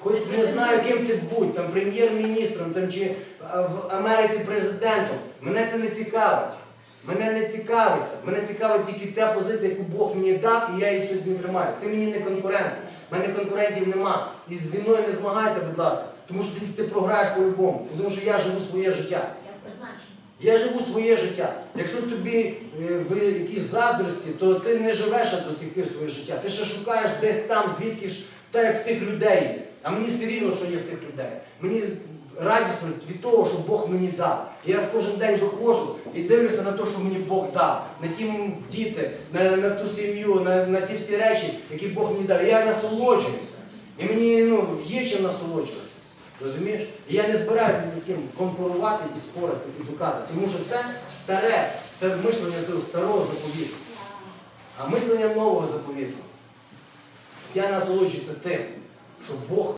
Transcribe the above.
хоч не знаю, ким ти будь, там прем'єр-міністром там, чи в Америці президентом. Мене це не цікавить. Мене не цікавиться. Мене цікавить тільки ця позиція, яку Бог мені дав, і я її сьогодні тримаю. Ти мені не конкурент. У мене конкурентів нема. І зі мною не змагайся, будь ласка. Тому що ти, ти програєш по-любому. Тому що я живу своє життя. Я живу своє життя. Якщо тобі е, в якісь заздрості, то ти не живеш до сих пір своє життя. Ти ще шукаєш десь там, звідки ж так як в тих людей є. А мені все рівно, що є в тих людей. Мені радісно від того, що Бог мені дав. Я кожен день виходжу і дивлюся на те, що мені Бог дав, на ті діти, на, на ту сім'ю, на, на ті всі речі, які Бог мені дав. Я насолоджуюся. І мені ну, є чим насолоджуватися. Розумієш? І я не збираюся ні з ким конкурувати і спорити і доказувати. Тому що це старе, старе мислення цього старого заповіту. А мислення нового заповіту. Я насолоджуюся тим, що Бог